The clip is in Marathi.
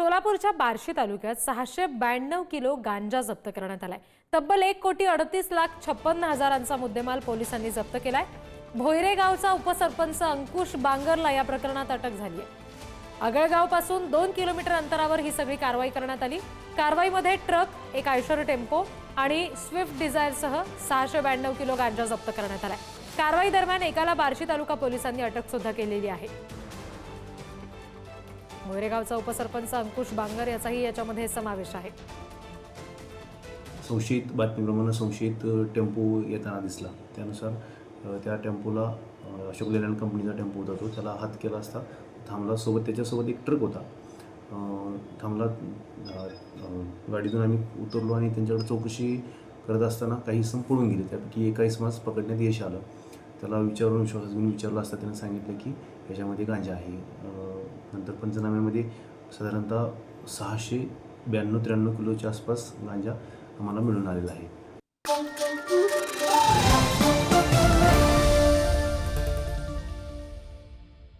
सोलापूरच्या बार्शी तालुक्यात सहाशे ब्याण्णव किलो गांजा जप्त करण्यात आलाय. तब्बल एक कोटी अडतीस लाख छप्पन्न हजारांचा मुद्देमाल पोलिसांनी जप्त केलाय. भोयरे गावचा उपसरपंच अंकुश बांगरला या प्रकरणात अटक झाली आहे आगळगावपासून दोन किलोमीटर अंतरावर ही सगळी कारवाई करण्यात आली. कारवाईमध्ये ट्रक एक आयशर टेम्पो आणि स्विफ्ट डिझायरसह सहाशे ब्याण्णव किलो गांजा जप्त करण्यात आलाय. कारवाई दरम्यान एकाला बार्शी तालुका पोलिसांनी अटक सुद्धा केलेली आहे. मोरेगावचा उपसरपंच अंकुश बांगर याचाही याच्यामध्ये समावेश आहे. संशयित बातमीप्रमाणे संशयित टेम्पो येताना दिसला. त्यानुसार त्या टेम्पोला अशोक लेलँड कंपनीचा टेम्पो होता तो. त्याला हात केला असता. थांबला सोबत त्याच्यासोबत एक ट्रक होता. थांबला गाडीतून आम्ही उतरलो आणि त्यांच्याकडे चौकशी करत असताना काही सम पळून गेले. त्यापैकी एका इसमास पकडण्यात यश आलं. त्याला विचारून विश्वासात घेऊन विचारलं असता त्यांनी सांगितलं की याच्यामध्ये गांजा आहे. नंतर पंचनाम्यामध्ये साधारणतः सहाशे ब्याण्णव त्र्याण्णव किलोच्या आसपास गांजा आम्हाला मिळून आलेला आहे.